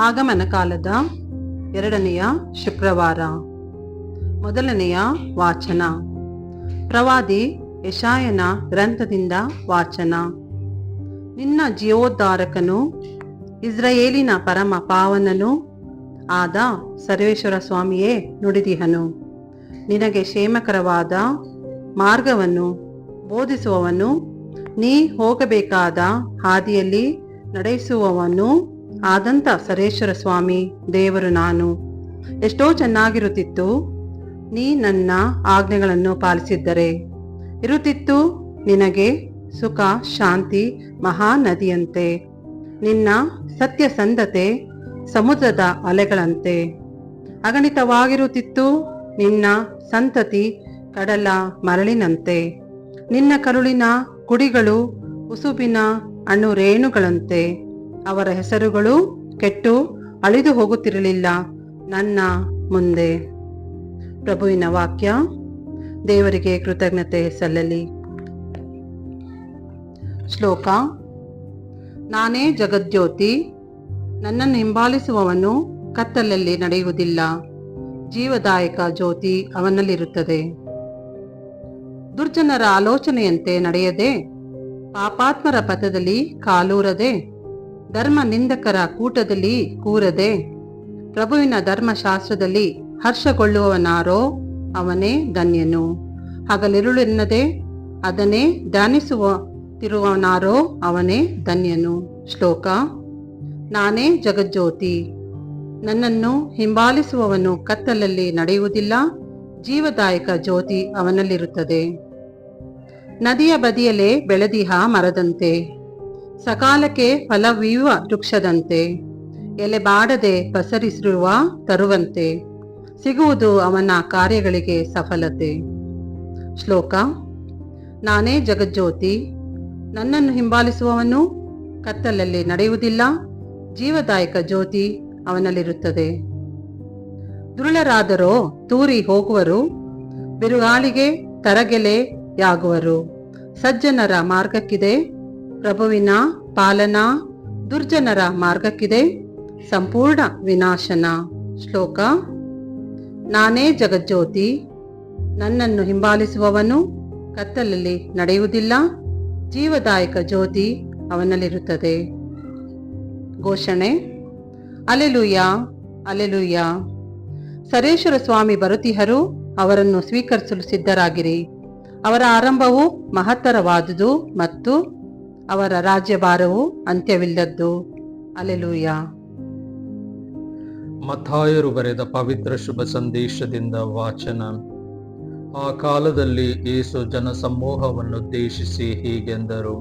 ಆಗಮನ ಕಾಲದ ಎರಡನೆಯ ಶುಕ್ರವಾರ. ಮೊದಲನೆಯ ವಾಚನ. ಪ್ರವಾದಿ ಯಶಾಯನ ಗ್ರಂಥದಿಂದ ವಾಚನ. ನಿನ್ನ ಜೀವೋದ್ಧಾರಕನು ಇಸ್ರಾಯೇಲಿನ ಪರಮ ಪಾವನನು ಆದ ಸರ್ವೇಶ್ವರ ಸ್ವಾಮಿಯೇ ನುಡಿದಿಹನು. ನಿನಗೆ ಕ್ಷೇಮಕರವಾದ ಮಾರ್ಗವನ್ನು ಬೋಧಿಸುವವನು, ನೀ ಹೋಗಬೇಕಾದ ಹಾದಿಯಲ್ಲಿ ನಡೆಸುವವನು ಆದಂತ ಸರೇಶ್ವರ ಸ್ವಾಮಿ, ದೇವರು ನಾನು. ಎಷ್ಟೋ ಚೆನ್ನಾಗಿರುತ್ತಿತ್ತು, ನೀ ನನ್ನ ಆಜ್ಞೆಗಳನ್ನು ಪಾಲಿಸಿದ್ದರೆ. ಇರುತ್ತಿತ್ತು ನಿನಗೆ ಸುಖ, ಶಾಂತಿ ಮಹಾನದಿಯಂತೆ ನಿನ್ನ ಸತ್ಯಸಂಧತೆ ಸಮುದ್ರದ ಅಲೆಗಳಂತೆ. ಅಗಣಿತವಾಗಿರುತ್ತಿತ್ತು ನಿನ್ನ ಸಂತತಿ, ಕಡಲ ಮರಳಿನಂತೆ. ನಿನ್ನ ಕರುಳಿನ ಕುಡಿಗಳು, ಉಸುಬಿನ ಅಣ್ಣು ರೇಣುಗಳಂತೆ ಅವರ ಹೆಸರುಗಳು ಕೆಟ್ಟು ಅಳಿದು ಹೋಗುತ್ತಿರಲಿಲ್ಲ. ನನ್ನ ಮುಂದೆ ಪ್ರಭುವಿನ ವಾಕ್ಯ, ದೇವರಿಗೆ ಕೃತಜ್ಞತೆ ಸಲ್ಲಲಿ. ಶ್ಲೋಕ, ನಾನೇ ಜಗದ್ಯೋತಿ ನನ್ನನ್ನು ಹಿಂಬಾಲಿಸುವವನು ಕತ್ತಲಲ್ಲಿ ನಡೆಯುವುದಿಲ್ಲ. ಜೀವದಾಯಕ ಜ್ಯೋತಿ ಅವನಲ್ಲಿರುತ್ತದೆ. ದುರ್ಜನರ ಆಲೋಚನೆಯಂತೆ ನಡೆಯದೆ, ಪಾಪಾತ್ಮರ ಪಥದಲ್ಲಿ ಕಾಲೂರದೆ ಧರ್ಮ ನಿಂದಕರ ಕೂಟದಲ್ಲಿ ಕೂರದೆ ಪ್ರಭುವಿನ ಧರ್ಮಶಾಸ್ತ್ರದಲ್ಲಿ ಹರ್ಷಗೊಳ್ಳುವವನಾರೋ ಅವನೇ ಧನ್ಯನು. ಹಗಲಿರುಳೆನ್ನದೆ ಅದನ್ನೇ ಧ್ಯಾನಿಸುವ ತಿರುವನಾರೋ ಅವನೇ ಧನ್ಯನು. ಶ್ಲೋಕ, ನಾನೇ ಜಗಜ್ಯೋತಿ. ನನ್ನನ್ನು ಹಿಂಬಾಲಿಸುವವನು ಕತ್ತಲಲ್ಲಿ ನಡೆಯುವುದಿಲ್ಲ, ಜೀವದಾಯಕ ಜ್ಯೋತಿ ಅವನಲ್ಲಿರುತ್ತದೆ. ನದಿಯ ಬದಿಯಲ್ಲೇ ಬೆಳೆದಿಹ ಮರದಂತೆ. ಸಕಾಲಕ್ಕೆ ಫಲವೀವ ವೃಕ್ಷದಂತೆ, ಎಲೆ ಬಾಡದೆ ಪಸರಿಸಿರುವ ತರುವಂತೆ ಸಿಗುವುದು ಅವನ ಕಾರ್ಯಗಳಿಗೆ ಸಫಲತೆ. ಶ್ಲೋಕ, ನಾನೇ ಜಗಜ್ಯೋತಿ, ನನ್ನನ್ನು ಹಿಂಬಾಲಿಸುವವನು ಕತ್ತಲಲ್ಲಿ ನಡೆಯುವುದಿಲ್ಲ, ಜೀವದಾಯಕ ಜ್ಯೋತಿ ಅವನಲ್ಲಿರುತ್ತದೆ. ದುರುಳರಾದರೋ ತೂರಿ ಹೋಗುವರು, ಬಿರುಗಾಳಿಗೆ ತರಗೆಲೆಯಾಗುವರು, ಸಜ್ಜನರ ಮಾರ್ಗಕ್ಕಿದೆ ಪ್ರಭುವಿನ ಪಾಲನಾ ದುರ್ಜನರ ಮಾರ್ಗಕ್ಕಿದೆ, ಸಂಪೂರ್ಣ ವಿನಾಶನ ಶ್ಲೋಕ. ನಾನೇ ಜಗಜ್ಯೋತಿ, ನನ್ನನ್ನು ಹಿಂಬಾಲಿಸುವವನು ಕತ್ತಲಲ್ಲಿ ನಡೆಯುವುದಿಲ್ಲ, ಜೀವದಾಯಕ ಜ್ಯೋತಿ ಅವನಲ್ಲಿರುತ್ತದೆ. ಘೋಷಣೆ, ಅಲೆಲುಯ್ಯ ಅಲೆಲುಯ್ಯ, ಸರೇಶ್ವರ ಸ್ವಾಮಿ ಬರುತಿಹರು ಅವರನ್ನು ಸ್ವೀಕರಿಸಲು ಸಿದ್ಧರಾಗಿರಿ. ಅವರ ಆರಂಭವು ಮಹತ್ತರವಾದುದು ಮತ್ತು ಅವರ ರಾಜ್ಯಭಾರವು ಅಂತ್ಯವಿಲ್ಲದ್ದು. ಅಲೆಲೂಯ. ಮಥಾಯರು ಬರೆದ ಪವಿತ್ರ ಶುಭ ಸಂದೇಶದಿಂದ ವಾಚನ. ಆ ಕಾಲದಲ್ಲಿ ಯೇಸು ಜನಸಮೂಹವನ್ನುದ್ದೇಶಿಸಿ ಹೀಗೆಂದರು,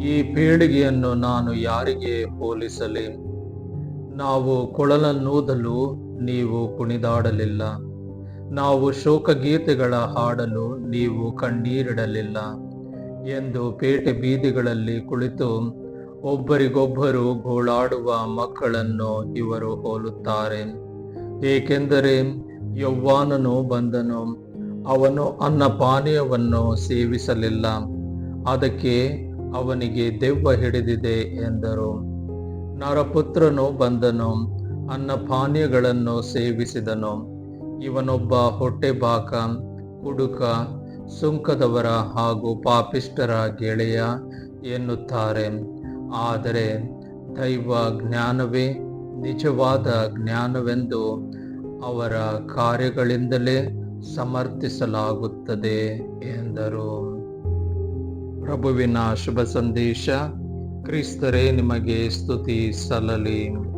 ಈ ಪೀಳಿಗೆಯನ್ನು ನಾನು ಯಾರಿಗೆ ಹೋಲಿಸಲಿ? ನಾವು ಕೊಳಲನ್ನೂದಲು ನೀವು ಕುಣಿದಾಡಲಿಲ್ಲ. ನಾವು ಶೋಕಗೀತೆಗಳ ಹಾಡಲು ನೀವು ಕಣ್ಣೀರಿಡಲಿಲ್ಲ. ಎಂದು ಪೇಟೆ ಬೀದಿಗಳಲ್ಲಿ ಕುಳಿತು ಒಬ್ಬರಿಗೊಬ್ಬರು ಗೋಳಾಡುವ ಮಕ್ಕಳನ್ನು ಇವರು ಹೋಲುತ್ತಾರೆ. ಏಕೆಂದರೆ ಯೌವ್ವಾನನು ಬಂದನು, ಅವನು ಅನ್ನ ಪಾನೀಯವನ್ನು ಸೇವಿಸಲಿಲ್ಲ, ಅದಕ್ಕೆ ಅವನಿಗೆ ದೆವ್ವ ಹಿಡಿದಿದೆ ಎಂದರು. ನರಪುತ್ರನು ಬಂದನು, ಅನ್ನ ಪಾನೀಯಗಳನ್ನು ಸೇವಿಸಿದನು. ಇವನೊಬ್ಬ ಹೊಟ್ಟೆಬಾಕ, ಕುಡುಕ ಸುಂಕದವರ ಹಾಗೂ ಪಾಪಿಷ್ಟರ ಗೆಳೆಯ ಎನ್ನುತ್ತಾರೆ. ಆದರೆ ದೈವ ಜ್ಞಾನವೇ ನಿಜವಾದ ಜ್ಞಾನವೆಂದು ಅವರ ಕಾರ್ಯಗಳಿಂದಲೇ ಸಮರ್ಥಿಸಲಾಗುತ್ತದೆ ಎಂದರು. ಪ್ರಭುವಿನ ಶುಭ ಸಂದೇಶ, ಕ್ರಿಸ್ತರೇ ನಿಮಗೆ ಸ್ತುತಿ ಸಲ್ಲಲಿ.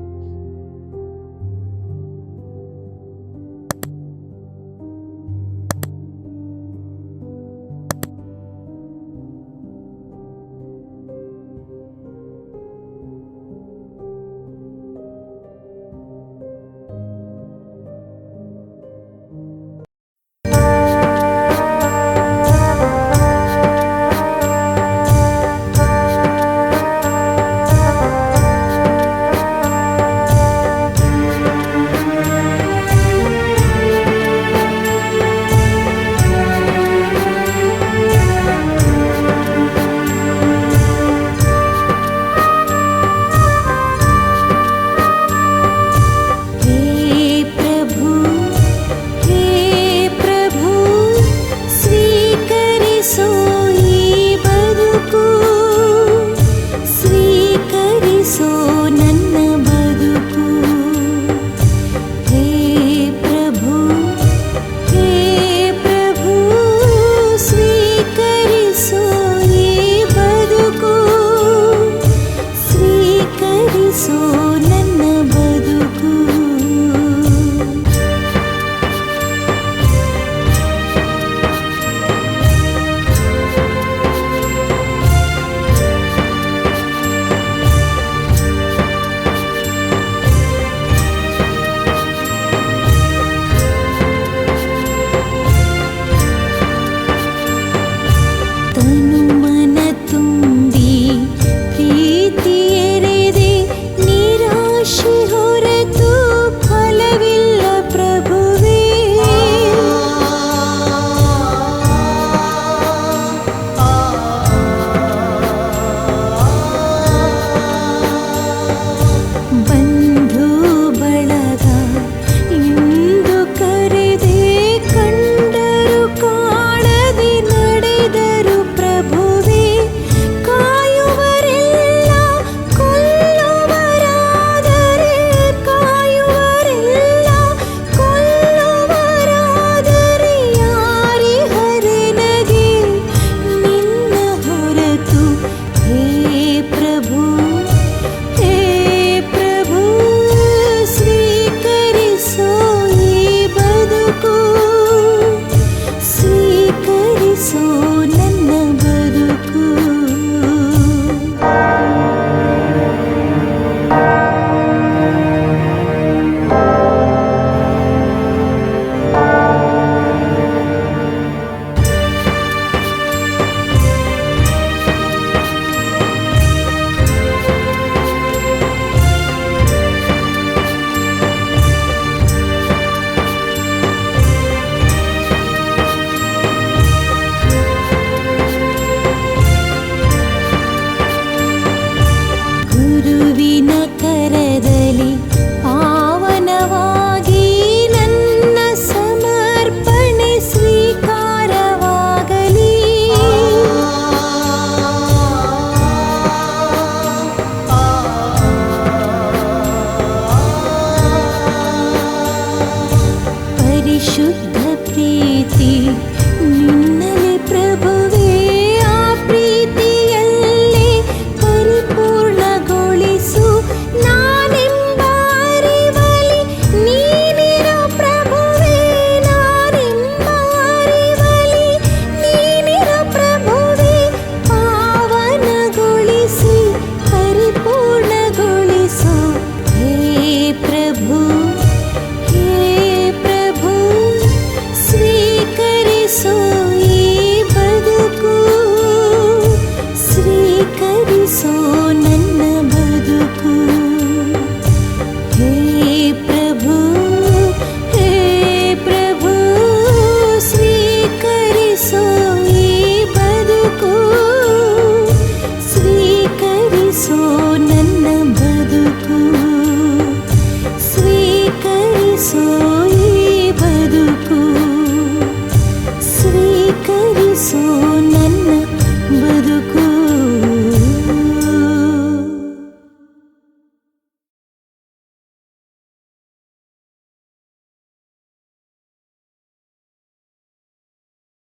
ಸೋನ